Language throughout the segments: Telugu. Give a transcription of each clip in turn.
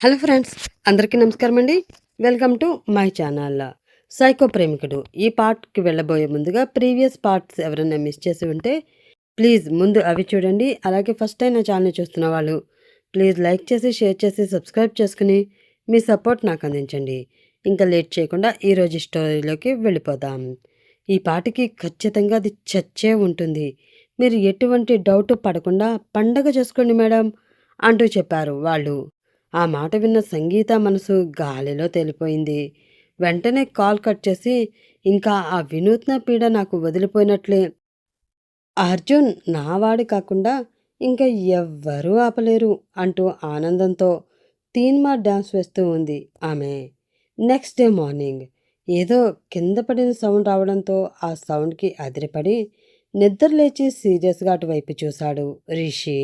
హలో ఫ్రెండ్స్ అందరికీ నమస్కారం అండి welcome to my channel. Psycho ప్రేమికుడు ఈ పార్ట్కి వెళ్ళబోయే ముందుగా ప్రీవియస్ పార్ట్స్ ఎవరైనా మిస్ చేసి ఉంటే ప్లీజ్ ముందు అవి చూడండి. అలాగే ఫస్ట్ టైం నా ఛానల్ చూస్తున్న వాళ్ళు ప్లీజ్ లైక్ చేసి షేర్ చేసి సబ్స్క్రైబ్ చేసుకుని మీ సపోర్ట్ నాకు అందించండి. ఇంకా లేట్ చేయకుండా ఈరోజు స్టోరీలోకి వెళ్ళిపోదాం. ఈ పాటకి ఖచ్చితంగా అది చచ్చే ఉంటుంది. మీరు ఎటువంటి డౌట్ పడకుండా పండగ చేసుకోండి మేడం అంటూ చెప్పారు వాళ్ళు. ఆ మాట విన్న సంగీత మనసు గాలిలో తేలిపోయింది. వెంటనే కాల్ కట్ చేసి ఇంకా ఆ వినూత్న పీడ నాకు వదిలిపోయినట్లే. అర్జున్ నావాడి కాకుండా ఇంకా ఎవ్వరూ ఆపలేరు అంటూ ఆనందంతో తీన్మా డ్యాన్స్ వేస్తూ ఉంది ఆమె. నెక్స్ట్ డే మార్నింగ్ ఏదో కింద పడిన సౌండ్ రావడంతో ఆ సౌండ్కి అదిరిపడి నిద్ర లేచి సీరియస్గా అటువైపు చూశాడు రిషి.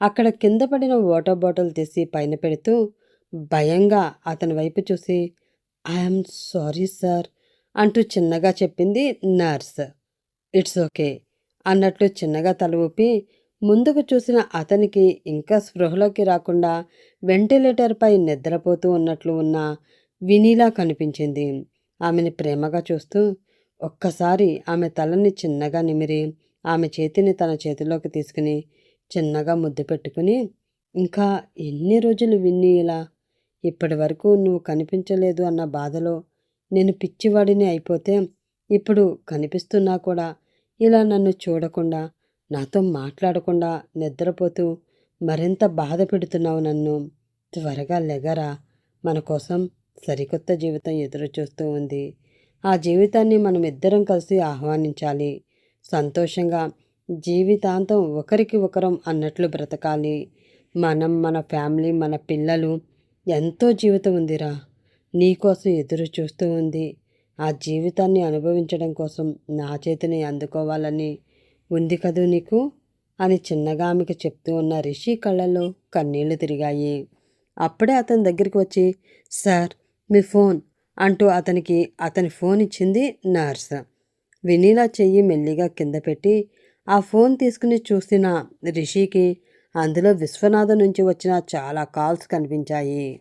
అక్కడ కింద పడిన వాటర్ బాటిల్ తీసి పైన పెడుతూ భయంగా అతని వైపు చూసి ఐఎమ్ సారీ సార్ అంటూ చిన్నగా చెప్పింది నర్స్. ఇట్స్ ఓకే అన్నట్లు చిన్నగా తల ఊపి ముందుకు చూసిన అతనికి ఇంకా స్పృహలోకి రాకుండా వెంటిలేటర్పై నిద్రపోతూ ఉన్నట్లు ఉన్న వినీలా కనిపించింది. ఆమెని ప్రేమగా చూస్తూ ఒక్కసారి ఆమె తలని చిన్నగా నిమిరి ఆమె చేతిని తన చేతిలోకి తీసుకుని చిన్నగా ముద్దు పెట్టుకుని ఇంకా ఎన్ని రోజులు విన్ని ఇలా? ఇప్పటి వరకు నువ్వు కనిపించలేదు అన్న బాధలో నేను పిచ్చివాడిని అయిపోతే ఇప్పుడు కనిపిస్తున్నా కూడా ఇలా నన్ను చూడకుండా నాతో మాట్లాడకుండా నిద్రపోతూ మరింత బాధ పెడుతున్నావు నన్ను. త్వరగా లెగరా. మన కోసం సరికొత్త జీవితం ఎదురుచూస్తూ ఉంది. ఆ జీవితాన్ని మనం ఇద్దరం కలిసి ఆహ్వానించాలి. సంతోషంగా జీవితాంతం ఒకరికి ఒకరం అన్నట్లు బ్రతకాలి. మనం మన ఫ్యామిలీ మన పిల్లలు ఎంతో జీవితం ఉందిరా. నీకోసం ఎదురు చూస్తూ ఉంది. ఆ జీవితాన్ని అనుభవించడం కోసం నా చేతిని అందుకోవాలని ఉంది కదూ నీకు? అని చిన్నగా ఆమెకు చెప్తూ ఉన్న రిషి కళ్ళల్లో కన్నీళ్ళు తిరిగాయి. అప్పుడే అతని దగ్గరికి వచ్చి సార్ మీ ఫోన్ అంటూ అతనికి అతని ఫోన్ ఇచ్చింది నర్స్. వినీలా చెయ్యి మెల్లిగా కింద పెట్టి ఆ ఫోన్ తీసుకుని చూసిన రిషికి అందులో విశ్వనాథ నుంచి వచ్చిన చాలా కాల్స్ కనిపించాయి.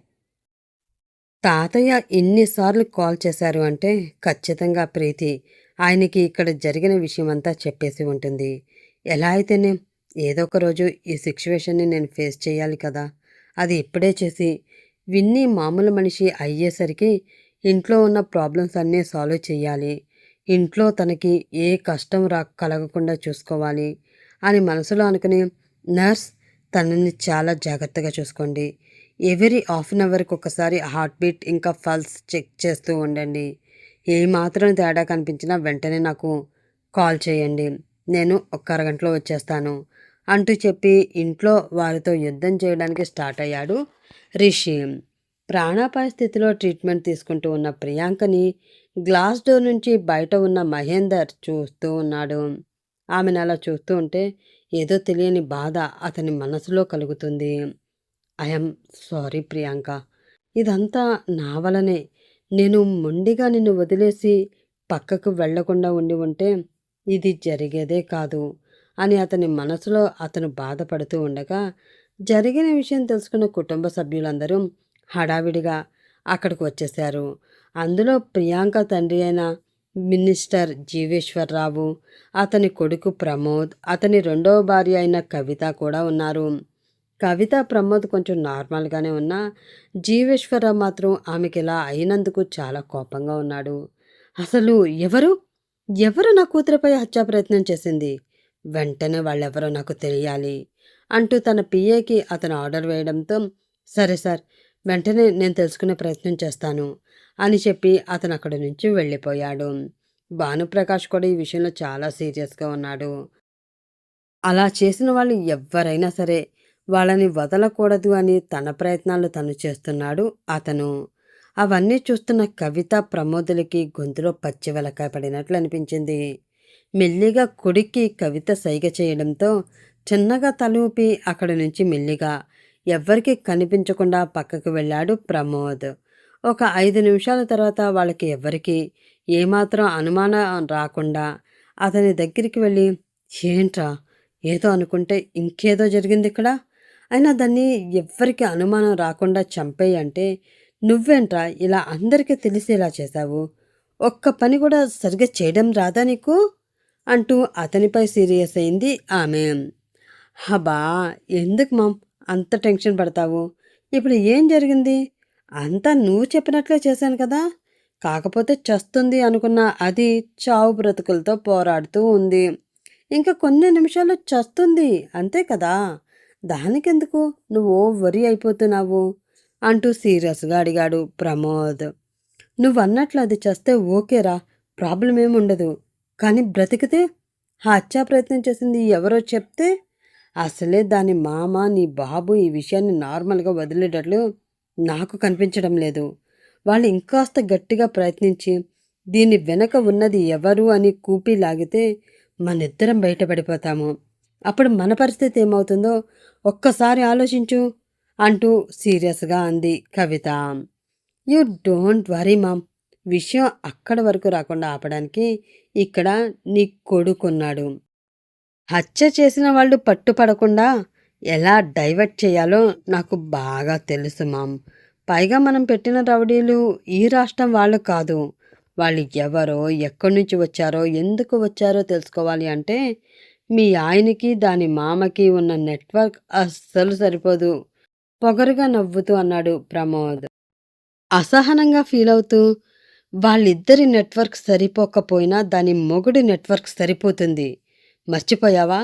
తాతయ్య ఎన్నిసార్లు కాల్ చేశారు అంటే ఖచ్చితంగా ప్రీతి ఆయనకి ఇక్కడ జరిగిన విషయమంతా చెప్పేసి ఉంటుంది. ఎలా అయితేనే ఏదో ఒక రోజు ఈ సిచ్యువేషన్ని నేను ఫేస్ చేయాలి కదా. అది ఇప్పుడే చేసి విన్ని మామూలు మనిషి అయ్యేసరికి ఇంట్లో ఉన్న ప్రాబ్లమ్స్ అన్నీ సాల్వ్ చేయాలి. ఇంట్లో తనకి ఏ కష్టం రా కలగకుండా చూసుకోవాలి అని మనసులో అనుకుని నర్స్ తనని చాలా జాగ్రత్తగా చూసుకోండి. ఎవరీ హాఫ్ అన్ అవర్కి ఒకసారి హార్ట్ బీట్ ఇంకా పల్స్ చెక్ చేస్తూ ఉండండి. ఏ మాత్రం తేడా కనిపించినా వెంటనే నాకు కాల్ చేయండి. నేను ఒక్క అరగంటలో వచ్చేస్తాను అంటూ చెప్పి ఇంట్లో వారితో యుద్ధం చేయడానికి స్టార్ట్ అయ్యాడు రిషి. ప్రాణాపాయ స్థితిలో ట్రీట్మెంట్ తీసుకుంటూ ఉన్న ప్రియాంకని గ్లాస్ డోర్ నుంచి బయట ఉన్న మహేందర్ చూస్తూ ఉన్నాడు. ఆమెను అలా చూస్తూ ఉంటే ఏదో తెలియని బాధ అతని మనసులో కలుగుతుంది. I'm sorry Priyanka. ఇదంతా నా వలనే. నేను మొండిగా నిన్ను వదిలేసి పక్కకు వెళ్ళకుండా ఉండి ఉంటే ఇది జరిగేదే కాదు అని అతని మనసులో అతను బాధపడుతూ ఉండగా జరిగిన విషయం తెలుసుకున్న కుటుంబ సభ్యులందరూ హడావిడిగా అక్కడికి వచ్చేశారు. అందులో ప్రియాంక తండ్రి అయిన మినిస్టర్ జీవేశ్వరరావు అతని కొడుకు ప్రమోద్ అతని రెండవ భార్య అయిన కవిత కూడా ఉన్నారు. కవిత ప్రమోద్ కొంచెం నార్మల్గానే ఉన్నా జీవేశ్వరరావు మాత్రం ఆమెకి ఇలా అయినందుకు చాలా కోపంగా ఉన్నాడు. అసలు ఎవరు? ఎవరు నా కూతురిపై హత్యా ప్రయత్నం చేసింది? వెంటనే వాళ్ళెవరో నాకు తెలియాలి అంటూ తన పిఏకి అతను ఆర్డర్ వేయడంతో సరే సార్ వెంటనే నేను తెలుసుకునే ప్రయత్నం చేస్తాను. అని చెప్పి అతను అక్కడి నుంచి వెళ్ళిపోయాడు. భానుప్రకాష్ కూడా ఈ విషయంలో చాలా సీరియస్గా ఉన్నాడు. అలా చేసిన వాళ్ళు ఎవ్వరైనా సరే వాళ్ళని వదలకూడదు అని తన ప్రయత్నాలు తను చేస్తున్నాడు. అతను అవన్నీ చూస్తున్న కవిత ప్రమోదులకి గొంతులో పచ్చి వెలకాయ పడినట్లు అనిపించింది. మెల్లిగా కొడుక్కి కవిత సైగ చేయడంతో చిన్నగా తలూపి అక్కడి నుంచి మెల్లిగా ఎవ్వరికీ కనిపించకుండా పక్కకు వెళ్ళాడు ప్రమోద్. ఒక ఐదు నిమిషాల తర్వాత వాళ్ళకి ఎవ్వరికి ఏమాత్రం అనుమానం రాకుండా అతని దగ్గరికి వెళ్ళి ఏంట్రా? ఏదో అనుకుంటే ఇంకేదో జరిగింది ఇక్కడ? అయినా దాన్ని ఎవ్వరికి అనుమానం రాకుండా చంపేయి అంటే నువ్వేంట్రా? ఇలా అందరికీ తెలిసేలా చేశావు? ఒక్క పని కూడా సరిగ్గా చేయడం రాదా నీకు? అంటూ అతనిపై సీరియస్ అయింది ఆమె. హబా ఎందుకు మామ్? అంత టెన్షన్ పడతావు? ఇప్పుడు ఏం జరిగింది? అంతా నువ్వు చెప్పినట్లే చేశాను కదా. కాకపోతే చస్తుంది అనుకున్న అది చావు బ్రతుకులతో పోరాడుతూ ఉంది. ఇంకా కొన్ని నిమిషాలు చస్తుంది అంతే కదా. దానికెందుకు? నువ్వు వరి అయిపోతున్నావు అంటూ సీరియస్గా అడిగాడు ప్రమోద్. నువ్వు అన్నట్లు అది చేస్తే ఓకేరా ప్రాబ్లం ఏముండదు కానీ బ్రతికితే? హత్యా ప్రయత్నం చేసింది ఎవరో చెప్తే? అసలే దాని మామ నీ బాబు ఈ విషయాన్ని నార్మల్గా వదిలేటట్లు నాకు కనిపించడం లేదు. వాళ్ళు ఇంకాస్త గట్టిగా ప్రయత్నించి దీని వెనక ఉన్నది ఎవరు? అని కూపి లాగితే మనిద్దరం బయటపడిపోతాము. అప్పుడు మన పరిస్థితి ఏమవుతుందో ఒక్కసారి ఆలోచించు అంటూ సీరియస్గా అంది Kavitha. You don't worry mom. విషయం అక్కడ వరకు రాకుండా ఆపడానికి ఇక్కడ నీ కొడుకున్నాడు. హత్య చేసిన వాళ్ళు పట్టుపడకుండా ఎలా డైవర్ట్ చేయాలో నాకు బాగా తెలుసు మామ్. పైగా మనం పెట్టిన రౌడీలు ఈ రాష్ట్రం వాళ్ళు కాదు. వాళ్ళు ఎవరో ఎక్కడి నుంచి వచ్చారో ఎందుకు వచ్చారో తెలుసుకోవాలి అంటే మీ ఆయనకి దాని మామకి ఉన్న నెట్వర్క్ అస్సలు సరిపోదు. పొగరుగా నవ్వుతూ అన్నాడు ప్రమోద్. అసహనంగా ఫీల్ అవుతూ వాళ్ళిద్దరి నెట్వర్క్ సరిపోకపోయినా దాని మొగుడి నెట్వర్క్ సరిపోతుంది. మర్చిపోయావా?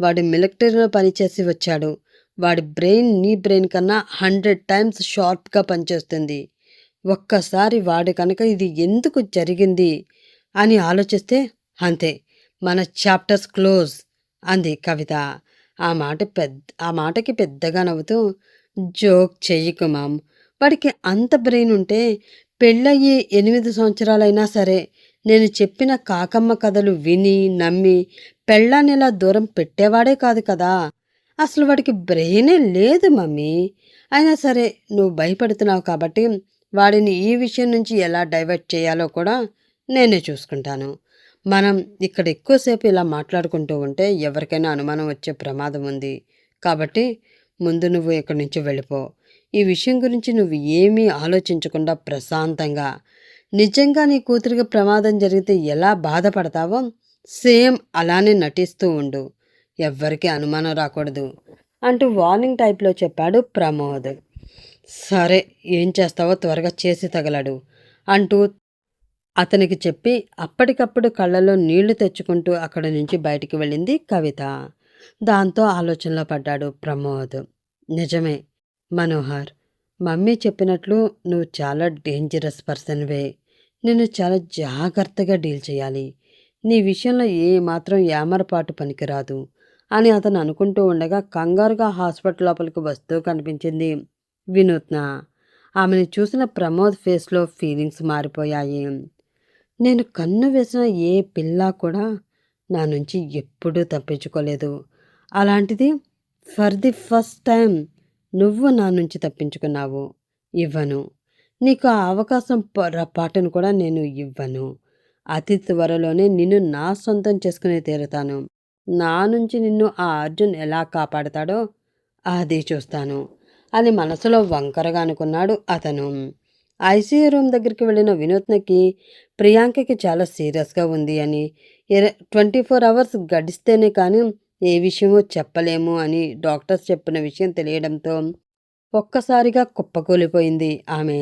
వాడు మిలిటరీలో పనిచేసి వచ్చాడు. వాడి బ్రెయిన్ నీ బ్రెయిన్ కన్నా హండ్రెడ్ టైమ్స్ షార్ప్గా పనిచేస్తుంది. ఒక్కసారి వాడు కనుక ఇది ఎందుకు జరిగింది అని ఆలోచిస్తే అంతే. మన చాప్టర్స్ క్లోజ్ అంది కవిత. ఆ మాట పెద్ద ఆ మాటకి పెద్దగా నవ్వుతూ జోక్ చెయ్యకు మామ్ వాడికి అంత బ్రెయిన్ ఉంటే పెళ్ళయ్యి ఎనిమిది సంవత్సరాలైనా సరే నేను చెప్పిన కాకమ్మ కథలు విని నమ్మి పెళ్ళాన్ని ఇలా దూరం పెట్టేవాడే కాదు కదా. అసలు వాడికి బ్రెయినే లేదు మమ్మీ. అయినా సరే నువ్వు భయపడుతున్నావు కాబట్టి వాడిని ఈ విషయం నుంచి ఎలా డైవర్ట్ చేయాలో కూడా నేనే చూసుకుంటాను. మనం ఇక్కడ ఎక్కువసేపు ఇలా మాట్లాడుకుంటూ ఉంటే ఎవరికైనా అనుమానం వచ్చే ప్రమాదం ఉంది. కాబట్టి ముందు నువ్వు ఇక్కడి నుంచి వెళ్ళిపో. ఈ విషయం గురించి నువ్వు ఏమీ ఆలోచించకుండా ప్రశాంతంగా నిజంగా నీ కూతురికి ప్రమాదం జరిగితే ఎలా బాధపడతావో సేమ్ అలానే నటిస్తూ ఉండు. ఎవ్వరికీ అనుమానం రాకూడదు. అంటూ వార్నింగ్ టైప్లో చెప్పాడు ప్రమోద్. సరే ఏం చేస్తావో త్వరగా చేసి తగలడు అంటూ అతనికి చెప్పి అప్పటికప్పుడు కళ్ళలో నీళ్ళు తెచ్చుకుంటూ అక్కడి నుంచి బయటికి వెళ్ళింది కవిత. దాంతో ఆలోచనలో పడ్డాడు ప్రమోద్. నిజమే మనోహర్. మమ్మీ చెప్పినట్లు నువ్వు చాలా డేంజరస్ పర్సన్వే నిన్ను చాలా జాగ్రత్తగా డీల్ చేయాలి. నీ విషయంలో ఏ మాత్రం యామరపాటు పనికిరాదు అని అతను అనుకుంటూ ఉండగా కంగారుగా హాస్పిటల్ లోపలికి వస్తూ కనిపించింది వినూత్న. ఆమెను చూసిన ప్రమోద్ ఫేస్లో ఫీలింగ్స్ మారిపోయాయి. నేను కన్ను వేసిన ఏ పిల్ల కూడా నా నుంచి ఎప్పుడూ తప్పించుకోలేదు. అలాంటిది ఫర్ ది ఫస్ట్ టైం నువ్వు నా నుంచి తప్పించుకున్నావు. ఇవ్వను. నీకు ఆ అవకాశం పొరపాటును కూడా నేను ఇవ్వను. అతి త్వరలోనే నిన్ను నా సొంతం చేసుకునే తీరుతాను. నా నుంచి నిన్ను ఆ అర్జున్ ఎలా కాపాడతాడో అది చూస్తాను. అని మనసులో వంకరగా అనుకున్నాడు అతను. ఐసీయూ రూమ్ దగ్గరికి వెళ్ళిన వినూత్నకి ప్రియాంకకి చాలా సీరియస్గా ఉంది అని ట్వంటీ ఫోర్ అవర్స్ గడిస్తేనే కానీ ఏ విషయమో చెప్పలేము అని డాక్టర్స్ చెప్పిన విషయం తెలియడంతో ఒక్కసారిగా కుప్పకూలిపోయింది ఆమె.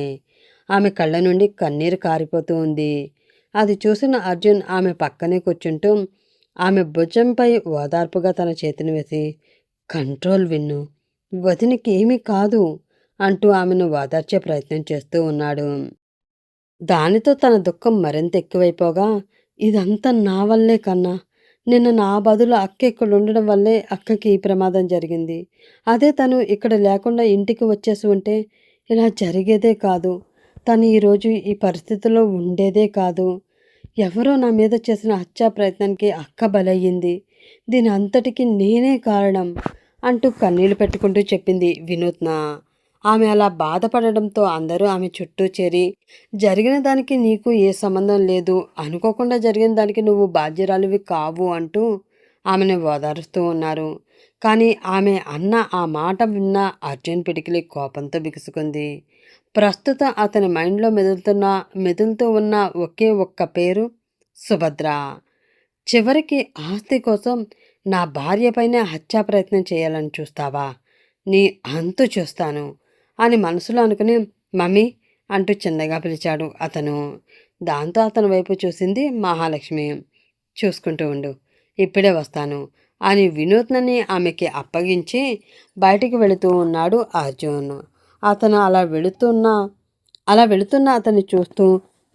ఆమె కళ్ళ నుండి కన్నీరు కారిపోతూ ఉంది. అది చూసిన అర్జున్ ఆమె పక్కనే కూర్చుంటూ ఆమె భుజంపై ఓదార్పుగా తన చేతిని వేసి కంట్రోల్ విన్ను వదినికి ఏమీ కాదు అంటూ ఆమెను ఓదార్చే ప్రయత్నం చేస్తూ ఉన్నాడు. దానితో తన దుఃఖం మరింత ఎక్కువైపోగా ఇదంతా నా వల్లే కన్నా నిన్న నా బదులు అక్క ఇక్కడ ఉండడం వల్లే అక్కకి ఈ ప్రమాదం జరిగింది. అదే తను ఇక్కడ లేకుండా ఇంటికి వచ్చేసి ఉంటే ఇలా జరిగేదే కాదు. తను ఈరోజు ఈ పరిస్థితిలో ఉండేదే కాదు. ఎవరో నా మీద చేసిన హత్యా ప్రయత్నానికి అక్క బలయ్యింది. దీని అంతటికి నేనే కారణం అంటూ కన్నీళ్ళు పెట్టుకుంటూ చెప్పింది వినూత్న. ఆమె అలా బాధపడడంతో అందరూ ఆమె చుట్టూ చేరి జరిగిన దానికి నీకు ఏ సంబంధం లేదు అనుకోకుండా జరిగిన దానికి నువ్వు బాధ్యరాలువి కావు అంటూ ఆమెను ఓదారుస్తూ ఉన్నారు. కానీ ఆమె అన్న ఆ మాట విన్న అర్జున్ పిడికిలి కోపంతో బిగుసుకుంది. ప్రస్తుతం అతని మైండ్లో మెదులుతున్న మెదులుతూ ఉన్న ఒకే ఒక్క పేరు సుభద్ర. చివరికి ఆస్తి కోసం నా భార్యపైనే హత్యా ప్రయత్నం చేయాలని చూస్తావా? నీ అంతు చూస్తాను అని మనసులో అనుకుని మమ్మీ అంటూ చిన్నగా పిలిచాడు అతను. దాంతో అతని వైపు చూసింది మహాలక్ష్మి. చూసుకుంటూ ఉండు ఇప్పుడే వస్తాను అని వినూత్నని ఆమెకి అప్పగించి బయటికి వెళుతూ ఉన్నాడు అర్జున్. అతను అలా వెళుతున్న అలా వెళుతున్న అతన్ని చూస్తూ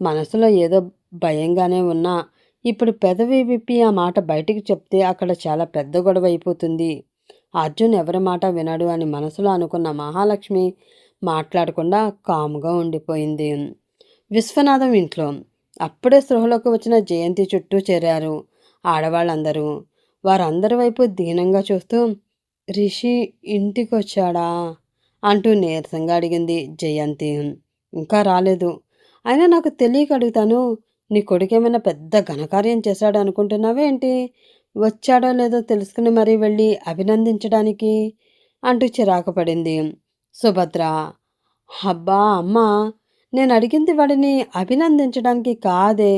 మనసులో ఏదో భయంగానే ఉన్నా. ఇప్పుడు పెదవి విప్పి ఆ మాట బయటికి చెప్తే అక్కడ చాలా పెద్ద గొడవ అయిపోతుంది. అర్జున్ ఎవరి మాట వినడు అని మనసులో అనుకున్న మహాలక్ష్మి మాట్లాడకుండా కాముగా ఉండిపోయింది. విశ్వనాథం ఇంట్లో అప్పుడే స్పృహలోకి వచ్చిన జయంతి చుట్టూ చేరారు ఆడవాళ్ళందరూ. వారందరి వైపు దీనంగా చూస్తూ రిషి ఇంటికి వచ్చాడా అంటూ నీరసంగా అడిగింది జయంతి. ఇంకా రాలేదు. అయినా నాకు తెలియక అడుగుతాను నీ కొడుకేమైనా పెద్ద ఘనకార్యం చేశాడు అనుకుంటున్నావేంటి వచ్చాడో లేదో తెలుసుకుని మరీ వెళ్ళి అభినందించడానికి అంటూ చిరాకు పడింది. సుభద్ర అబ్బా అమ్మ నేను అడిగింది వాడిని అభినందించడానికి కాదే.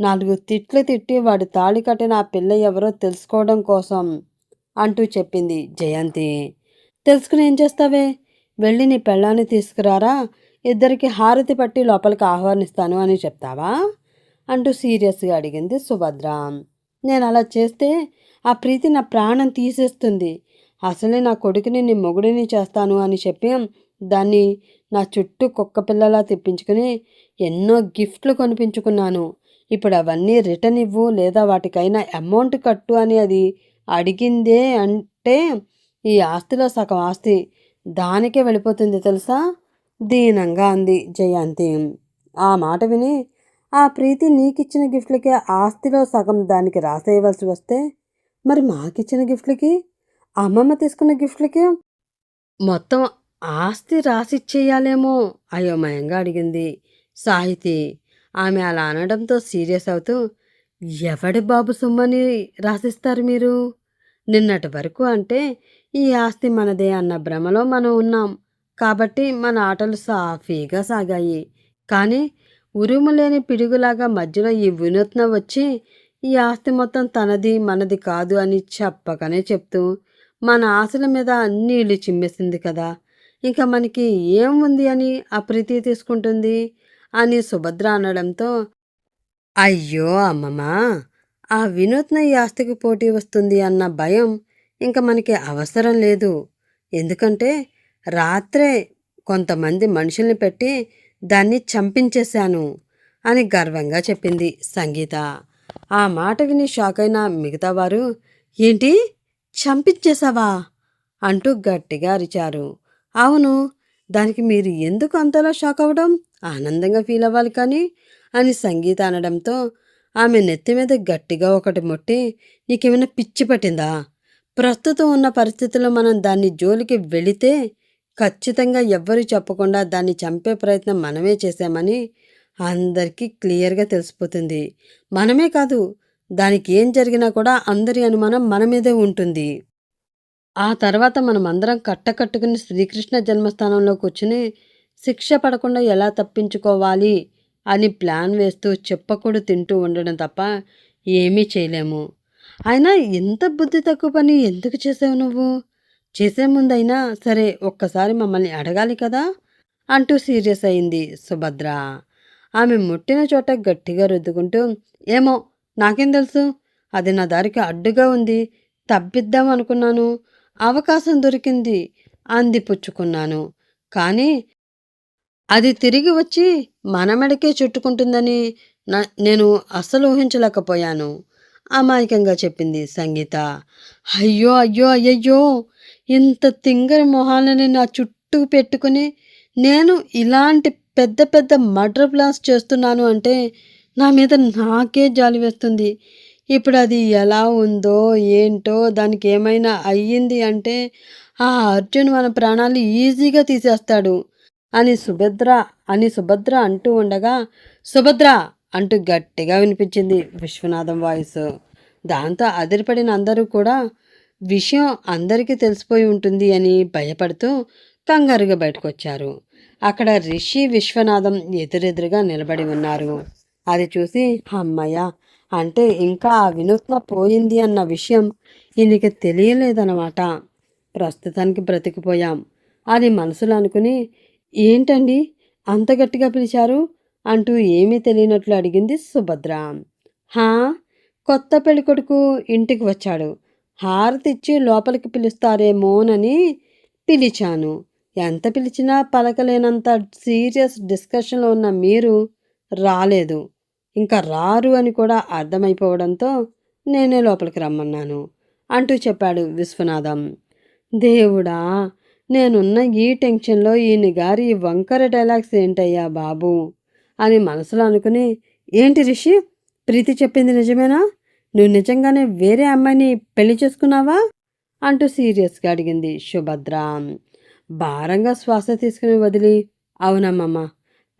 నాలుగు తిట్లు తిట్టి వాడి తాళి కట్టిన ఆ పిల్ల ఎవరో తెలుసుకోవడం కోసం అంటూ చెప్పింది జయంతి. తెలుసుకుని ఏం చేస్తావే? వెళ్ళి నీ పెళ్ళాన్ని తీసుకురారా? ఇద్దరికి హారతి పట్టి లోపలికి ఆహ్వానిస్తాను అని చెప్తావా? అంటూ సీరియస్గా అడిగింది సుభద్ర. నేను అలా చేస్తే ఆ ప్రీతి నా ప్రాణం తీసేస్తుంది. అసలే నా కొడుకుని నీ మొగుడిని చేస్తాను అని చెప్పి దాన్ని నా చుట్టూ కుక్క పిల్లలా తెప్పించుకుని ఎన్నో గిఫ్ట్లు కొనిపించుకున్నాను. ఇప్పుడు అవన్నీ రిటర్న్ ఇవ్వు లేదా వాటికైనా అమౌంట్ కట్టు అని అది అడిగిందే అంటే ఈ ఆస్తిలో సగం ఆస్తి దానికే వెళ్ళిపోతుంది తెలుసా? దీనంగా అంది జయంతి. ఆ మాట విని ఆ ప్రీతి నీకిచ్చిన గిఫ్ట్లకి ఆస్తిలో సగం దానికి రాసేయవలసి వస్తే మరి మాకిచ్చిన గిఫ్ట్లకి? అమ్మమ్మ తీసుకున్న గిఫ్ట్లకి? మొత్తం ఆస్తి రాసిచ్చేయాలేమో అయోమయంగా అడిగింది సాహితీ. ఆమె అలా అనడంతో సీరియస్ అవుతూ ఎవడి బాబు సొమ్మని రాసిస్తారు మీరు? నిన్నటి వరకు అంటే ఈ ఆస్తి మనదే అన్న భ్రమలో మనం ఉన్నాం. కాబట్టి మన ఆటలు సాఫీగా సాగాయి. కానీ ఉరుము లేని పిడుగులాగా మధ్యలో ఈ వినూత్న వచ్చి ఈ ఆస్తి మొత్తం తనది మనది కాదు అని చెప్పకనే చెప్తూ మన ఆశల మీద నీళ్ళు చిమ్మేసింది కదా. ఇంకా మనకి ఏం ఉంది అని అప్రీతి తీసుకుంటుంది? అని సుభద్ర అనడంతో అయ్యో అమ్మమ్మ! ఆ వినూత్న ఈ ఆస్తికి పోటీ వస్తుంది అన్న భయం ఇంకా మనకి అవసరం లేదు. ఎందుకంటే రాత్రే కొంతమంది మనుషుల్ని పెట్టి దాన్ని చంపించేశాను అని గర్వంగా చెప్పింది సంగీత. ఆ మాట విని షాక్ అయిన మిగతా వారు ఏంటి? చంపించేశావా? అంటూ గట్టిగా అరిచారు. అవును దానికి మీరు ఎందుకు అంతలా షాక్ అవ్వడం? ఆనందంగా ఫీల్ అవ్వాలి కానీ అని సంగీత అనడంతో ఆమె నెత్తి మీద గట్టిగా ఒకటి మొట్టి నీకేమైనా పిచ్చి పట్టిందా? ప్రస్తుతం ఉన్న పరిస్థితుల్లో మనం దాన్ని జోలికి వెళితే ఖచ్చితంగా ఎవ్వరూ చెప్పకుండా దాన్ని చంపే ప్రయత్నం మనమే చేశామని అందరికీ క్లియర్గా తెలిసిపోతుంది. మనమే కాదు దానికి ఏం జరిగినా కూడా అందరి అనుమానం మన మీదే ఉంటుంది. ఆ తర్వాత మనం అందరం కట్టకట్టుకుని శ్రీకృష్ణ జన్మస్థానంలో కూర్చుని శిక్ష పడకుండా ఎలా తప్పించుకోవాలి అని ప్లాన్ వేస్తూ చెప్పకూడు తింటూ ఉండడం తప్ప ఏమీ చేయలేము. అయినా ఎంత బుద్ధి తక్కువ పని ఎందుకు చేసావు నువ్వు? చేసే ముందైనా సరే ఒక్కసారి మమ్మల్ని అడగాలి కదా? అంటూ సీరియస్ అయింది సుభద్ర. ఆమె ముట్టిన చోట గట్టిగా రుద్దుకుంటూ ఏమో నాకేం తెలుసు? అది నా దారికి అడ్డుగా ఉంది. తప్పిద్దాం అనుకున్నాను. అవకాశం దొరికింది అంది పుచ్చుకున్నాను. కానీ అది తిరిగి వచ్చి మన మెడకే చుట్టుకుంటుందని నేను అస్సలు ఊహించలేకపోయాను. అమాయకంగా చెప్పింది సంగీత. అయ్యో అయ్యో అయ్యయ్యో! ఇంత తింగరి మొహాలని నా చుట్టూ పెట్టుకుని నేను ఇలాంటి పెద్ద పెద్ద మర్డర్ ప్లాన్స్ చేస్తున్నాను అంటే నా మీద నాకే జాలి వేస్తుంది. ఇప్పుడు అది ఎలా ఉందో ఏంటో దానికి ఏమైనా అయ్యింది అంటే ఆ అర్జున్ మన ప్రాణాలు ఈజీగా తీసేస్తాడు. అని సుభద్ర అని సుభద్ర అంటూ ఉండగా సుభద్ర! అంటూ గట్టిగా వినిపించింది విశ్వనాథం వాయిస్. దాంతో అదిరిపడిన అందరూ కూడా విషయం అందరికీ తెలిసిపోయి ఉంటుంది అని భయపడుతూ కంగారుగా బయటకొచ్చారు. అక్కడ రిషి విశ్వనాథం ఎదురెదురుగా నిలబడి ఉన్నారు. అది చూసి అమ్మయ్య అంటే ఇంకా ఆ వినూత్న పోయింది అన్న విషయం ఈయనకి తెలియలేదన్నమాట. ప్రస్తుతానికి బ్రతికిపోయాం. అని మనసులో అనుకుని ఏంటండి అంత గట్టిగా పిలిచారు? అంటూ ఏమీ తెలియనట్లు అడిగింది సుభద్ర. హా కొత్త పెళ్ళికొడుకు ఇంటికి వచ్చాడు. హారతి ఇచ్చి లోపలికి పిలుస్తారేమోనని పిలిచాను. ఎంత పిలిచినా పలకలేనంత సీరియస్ డిస్కషన్లో ఉన్న మీరు రాలేదు. ఇంకా రారు అని కూడా అర్థమైపోవడంతో నేనే లోపలికి రమ్మన్నాను అంటూ చెప్పాడు విశ్వనాథం. దేవుడా నేనున్న ఈ టెన్షన్లో ఈయన గారి వంకర డైలాగ్స్ ఏంటయ్యా బాబు? అని మనసులో అనుకుని ఏంటి రిషి? ప్రీతి చెప్పింది నిజమేనా? నువ్వు నిజంగానే వేరే అమ్మాయిని పెళ్ళి చేసుకున్నావా? అంటూ సీరియస్గా అడిగింది సుభద్ర. భారంగా శ్వాస తీసుకుని వదిలి అవునమ్మమ్మ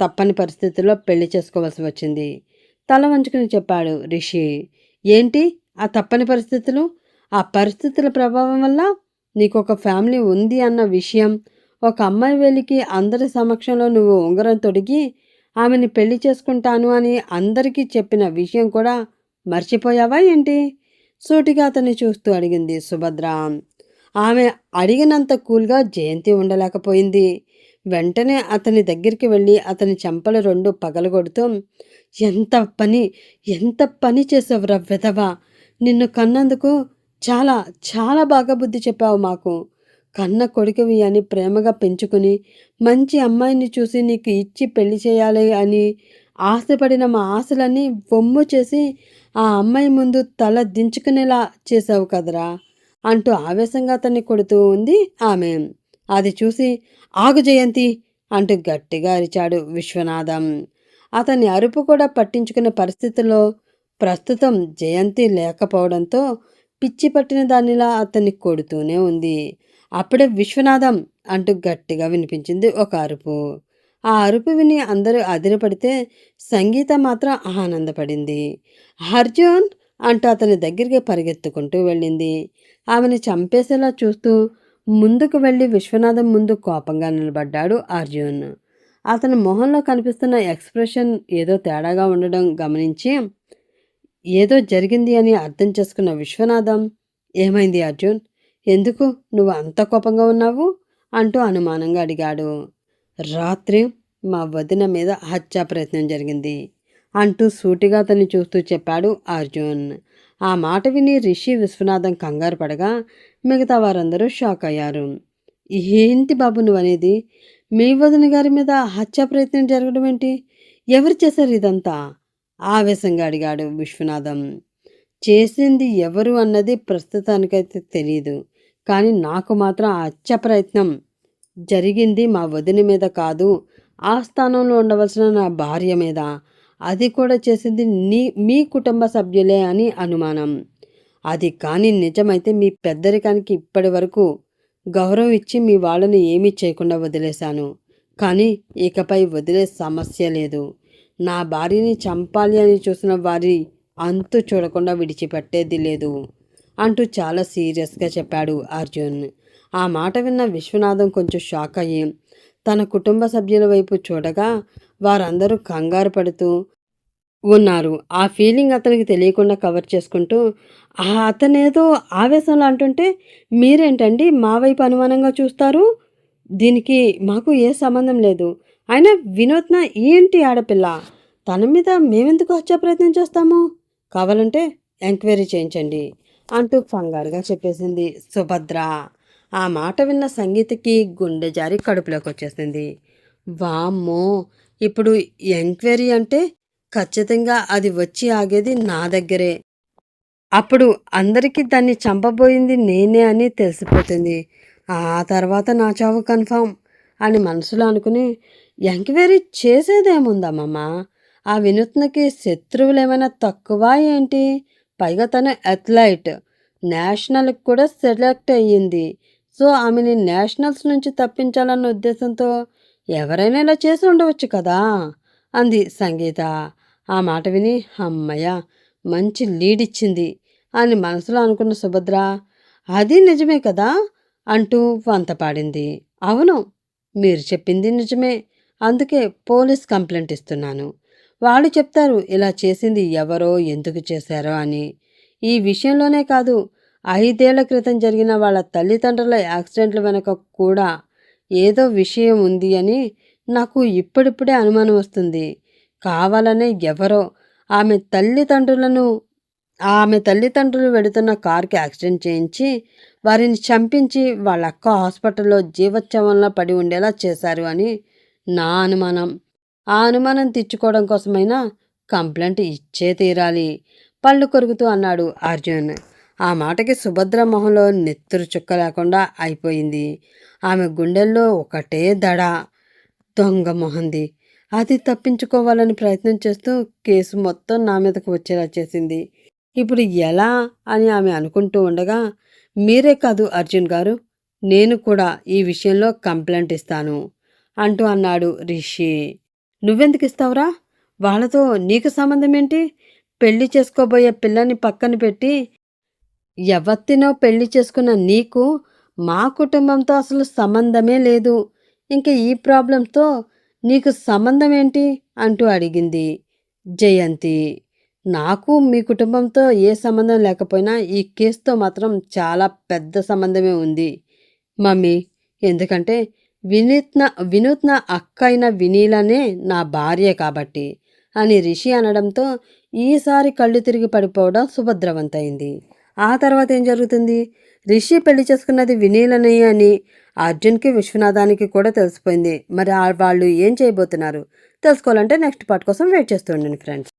తప్పని పరిస్థితుల్లో పెళ్ళి చేసుకోవాల్సి వచ్చింది తల వంచుకుని చెప్పాడు రిషి. ఏంటి? ఆ తప్పని పరిస్థితులు? ఆ పరిస్థితుల ప్రభావం వల్ల నీకు ఒక ఫ్యామిలీ ఉంది అన్న విషయం ఒక అమ్మాయి వెళ్ళికి అందరి సమక్షంలో నువ్వు ఉంగరం తొడిగి ఆమెని పెళ్ళి చేసుకుంటాను అని అందరికీ చెప్పిన విషయం కూడా మర్చిపోయావా ఏంటి? సూటిగా అతన్ని చూస్తూ అడిగింది సుభద్ర. ఆమె అడిగినంత కూల్గా జయంతి ఉండలేకపోయింది. వెంటనే అతని దగ్గరికి వెళ్ళి అతని చెంపలు రెండు పగలగొడుతూ ఎంత పని ఎంత పని చేసావురా విధవా! నిన్ను కన్నందుకు చాలా చాలా బాగా బుద్ధి చెప్పావు మాకు. కన్న కొడుకువి అని ప్రేమగా పెంచుకుని మంచి అమ్మాయిని చూసి నీకు ఇచ్చి పెళ్ళి చేయాలి అని ఆశపడిన మా ఆశలన్నీ బొమ్ము చేసి ఆ అమ్మాయి ముందు తల దించుకునేలా చేసావు కదరా అంటూ ఆవేశంగా అతన్ని కొడుతూ ఉంది ఆమె. అది చూసి ఆగు జయంతి అంటూ గట్టిగా అరిచాడు విశ్వనాథం. అతని అరుపు కూడా పట్టించుకునే పరిస్థితిలో ప్రస్తుతం జయంతి లేకపోవడంతో పిచ్చి పట్టిన దానిలా అతన్ని కొడుతూనే ఉంది. అప్పుడే విశ్వనాథం అంటూ గట్టిగా వినిపించింది ఒక అరుపు. ఆ అరుపు విని అందరూ అదిరిపడితే సంగీత మాత్రం ఆనందపడింది. అర్జున్ అంటూ అతని దగ్గరికి పరిగెత్తుకుంటూ వెళ్ళింది. ఆమెను చంపేసేలా చూస్తూ ముందుకు వెళ్ళి విశ్వనాథం ముందు కోపంగా నిలబడ్డాడు అర్జున్. అతని మొహంలో కనిపిస్తున్న ఎక్స్ప్రెషన్ ఏదో తేడాగా ఉండడం గమనించి ఏదో జరిగింది అని అర్థం చేసుకున్న విశ్వనాథం ఏమైంది అర్జున్? ఎందుకు నువ్వు అంత కోపంగా ఉన్నావు? అంటూ అనుమానంగా అడిగాడు. రాత్రి మా వదిన మీద హత్యా ప్రయత్నం జరిగింది అంటూ సూటిగా అతన్ని చూస్తూ చెప్పాడు అర్జున్. ఆ మాట విని రిషి విశ్వనాథం కంగారు పడగా మిగతా వారందరూ షాక్ అయ్యారు. ఏంటి బాబు నువ్వు అనేది మీ వదిన గారి మీద హత్యా ప్రయత్నం జరగడం ఏంటి? ఎవరు చేశారు ఇదంతా? ఆవేశంగా అడిగాడు విశ్వనాథం. చేసింది ఎవరు అన్నది ప్రస్తుతానికైతే తెలియదు కానీ నాకు మాత్రం ఆ ప్రయత్నం జరిగింది మా వదిన మీద కాదు. ఆ స్థానంలో ఉండవలసిన నా భార్య మీద. అది కూడా చేసింది నీ మీ కుటుంబ సభ్యులే అని అనుమానం. అది కానీ నిజమైతే మీ పెద్దరికానికి ఇప్పటి వరకు గౌరవం ఇచ్చి మీ వాళ్ళని ఏమీ చేయకుండా వదిలేశాను. కానీ ఇకపై వదిలే సమస్య లేదు. నా భార్యని చంపాలి అని చూసిన వారి అంతు చూడకుండా విడిచిపెట్టేది లేదు. అంటూ చాలా సీరియస్గా చెప్పాడు అర్జున్. ఆ మాట విన్న విశ్వనాథం కొంచెం షాక్ అయ్యి తన కుటుంబ సభ్యుల వైపు చూడగా వారందరూ కంగారు పడుతూ ఉన్నారు. ఆ ఫీలింగ్ అతనికి తెలియకుండా కవర్ చేసుకుంటూ "ఆ, అతనేదో ఆవేశంలో అంటుంటే మీరేంటండి మా వైపు అనుమానంగా చూస్తారు? దీనికి మాకు ఏ సంబంధం లేదు. అయినా వినోద్న ఏంటి ఆడపిల్ల? తన మీద మేమెందుకు హత్యా ప్రయత్నం చేస్తాము? కావాలంటే ఎంక్వైరీ చేయించండి. అంటూ కంగారుగా చెప్పేసింది. సుభద్ర ఆ మాట విన్న సంగీతకి గుండె జారి కడుపులోకి వచ్చేసింది. వామ్మో! ఇప్పుడు ఎంక్వైరీ అంటే ఖచ్చితంగా అది వచ్చి ఆగేది నా దగ్గరే. అప్పుడు అందరికీ దాన్ని చంపబోయింది నేనే అని తెలిసిపోతుంది. ఆ తర్వాత నా చావు కన్ఫామ్ అని మనసులో అనుకుని ఎంక్వైరీ చేసేదేముందమ్మమ్మ ఆ వినూత్నకి శత్రువులు ఏమైనా తక్కువ ఏంటి? పైగా తను అథ్లైట్. నేషనల్కి కూడా సెలెక్ట్ అయ్యింది. సో ఆమెని నేషనల్స్ నుంచి తప్పించాలన్న ఉద్దేశంతో ఎవరైనా ఇలా చేసి ఉండవచ్చు కదా? అంది సంగీత. ఆ మాట విని అమ్మయ్య మంచి లీడ్ ఇచ్చింది అని మనసులో అనుకున్న సుభద్ర అది నిజమే కదా? అంటూ వంత పాడింది. అవును మీరు చెప్పింది నిజమే. అందుకే పోలీస్ కంప్లైంట్ ఇస్తున్నాను. వాళ్ళు చెప్తారు ఇలా చేసింది ఎవరో ఎందుకు చేశారో అని. ఈ విషయంలోనే కాదు ఐదేళ్ళ క్రితం జరిగిన వాళ్ళ తల్లిదండ్రుల యాక్సిడెంట్ల వెనుక కూడా ఏదో విషయం ఉంది అని నాకు ఇప్పుడిప్పుడే అనుమానం వస్తుంది. కావాలనే ఎవరో ఆమె తల్లిదండ్రులను ఆమె తల్లిదండ్రులు వెడుతున్న కారుకి యాక్సిడెంట్ చేయించి వారిని చంపించి వాళ్ళ అక్క హాస్పిటల్లో జీవోత్సవంలో పడి ఉండేలా చేశారు అని నా అనుమానం. ఆ అనుమానం తెచ్చుకోవడం కోసమైనా కంప్లైంట్ ఇచ్చే తీరాలి. పళ్ళు కొరుకుతూ అన్నాడు అర్జున్. ఆ మాటకి సుభద్ర మొహంలో నెత్తురు చుక్క లేకుండా అయిపోయింది. ఆమె గుండెల్లో ఒకటే దడ. దొంగ మొహంది. అది తప్పించుకోవాలని ప్రయత్నం చేస్తూ కేసు మొత్తం నా మీదకు వచ్చేలా చేసింది. ఇప్పుడు ఎలా అని ఆమె అనుకుంటూ ఉండగా మీరే కాదు అర్జున్ గారు నేను కూడా ఈ విషయంలో కంప్లైంట్ ఇస్తాను అంటూ అన్నాడు రిషి. నువ్వెందుకు ఇస్తావురా వాళ్ళతో నీకు సంబంధం ఏంటి పెళ్ళి చేసుకోబోయే పిల్లని పక్కన పెట్టి ఎవత్తినో పెళ్ళి చేసుకున్న నీకు మా కుటుంబంతో అసలు సంబంధమే లేదు. ఇంకా ఈ ప్రాబ్లంతో నీకు సంబంధం ఏంటి అంటూ అడిగింది జయంతి. నాకు మీ కుటుంబంతో ఏ సంబంధం లేకపోయినా ఈ కేసుతో మాత్రం చాలా పెద్ద సంబంధమే ఉంది. మమ్మీ ఎందుకంటే వినూత్న వినూత్న అక్క అయిన వినీలనే నా భార్య కాబట్టి అని రిషి అనడంతో ఈసారి కళ్ళు తిరిగి పడిపోవడం సుభద్రవంతైంది. ఆ తర్వాత ఏం జరుగుతుంది? రిషి పెళ్ళి చేసుకున్నది వినీలనే అని అర్జున్కి విశ్వనాథానికి కూడా తెలిసిపోయింది. మరి ఆ వాళ్ళు ఏం చేయబోతున్నారు? తెలుసుకోవాలంటే నెక్స్ట్ పార్ట్ కోసం వెయిట్ చేస్తుండండి ఫ్రెండ్స్